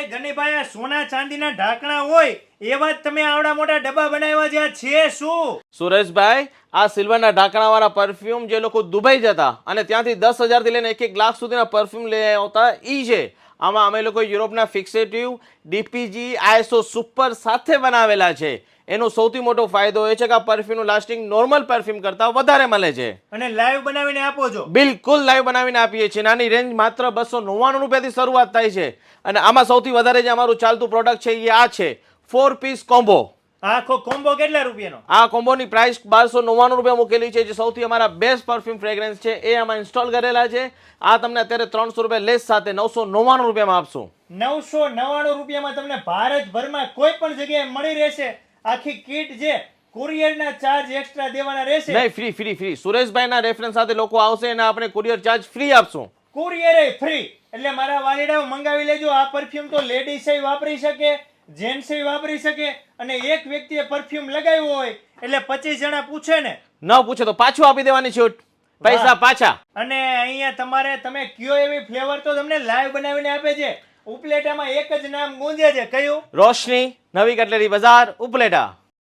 એ ગનીભાઈ, આ સોના ચાંદીના ઢાંકણા હોય એવા જ તમે આવડા મોટા ડબ્બા બનાવ્યા છે છે શું? સુરેશભાઈ, આ સિલ્વરના ઢાંકણાવાળા પરફ્યુમ જે લોકો દુબઈ જતા અને ત્યાંથી દસ હજારથી લઈને એક એક લાખ સુધીના પરફ્યુમ લઈ આવતા, ઈ છે. આમાં અમે લોકો યુરોપના ફિક્સેટિવ ડીપીજી આઈએસઓ સુપર સાથે બનાવેલા છે. એનો સૌથી મોટો ફાયદો એ છે કે આ પરફ્યુમનું લાસ્ટિંગ નોર્મલ પરફ્યુમ કરતાં વધારે મળે છે. અને લાઈવ બનાવીને આપો છો. બિલકુલ લાઈવ બનાવીને આપીએ છીએ નાની રેન્જ માત્ર બસો નવ્વાણું રૂપિયાથી શરૂઆત થાય છે. અને આમાં સૌથી વધારે જે અમારું ચાલતું પ્રોડક્ટ છે એ આ છે. ફોર પીસ કોમ્બો આખો કોમ્બો કેટલા રૂપિયાનો? આ કોમ્બોની પ્રાઇસ બારસો નવ્વાણું રૂપિયા મૂકેલી છે જે સૌથી અમારા બેસ્ટ પરફ્યુમ ફ્રેગ્રન્સ છે. એ આમાં ઇન્સ્ટોલ કરેલા છે. આ તમને અત્યારે ત્રણસો રૂપિયા લેસ સાથે નવસો નવ્વાણું રૂપિયામાં આપશું. નવસો નવ્વાણું રૂપિયામાં તમને ભારતભરમાં કોઈ પણ જગ્યાએ મળી રહેશે આખી કીટ જે કુરિયરના ચાર્જ એક્સ્ટ્રા દેવાના રહેશે. નહીં ફ્રી ફ્રી ફ્રી સુરેશભાઈના રેફરન્સ સાથે લોકો આવશે અને આપણે કુરિયર ચાર્જ ફ્રી આપશું. કુરિયરે ફ્રી એટલે મારા વાલીડાઓ મંગાવી લેજો. આ પરફ્યુમ તો લેડીઝે વાપરી શકે જેન્ટ્સે વાપરી શકે અને એક વ્યક્તિએ પરફ્યુમ લગાવ્યો હોય એટલે પચીસ જણા પૂછે ને. ન પૂછે તો પાછું આપી દેવાની છૂટ. પૈસા પાછા. અને અહીંયા તમારે તમે કયો એવી ફ્લેવર તો તમને લાઈવ બનાવીને આપે છે. ઉપલેટામાં એક જ નામ ગુંજે છે. કયું? રોશની નવી કટલેરી બજાર ઉપલેટા.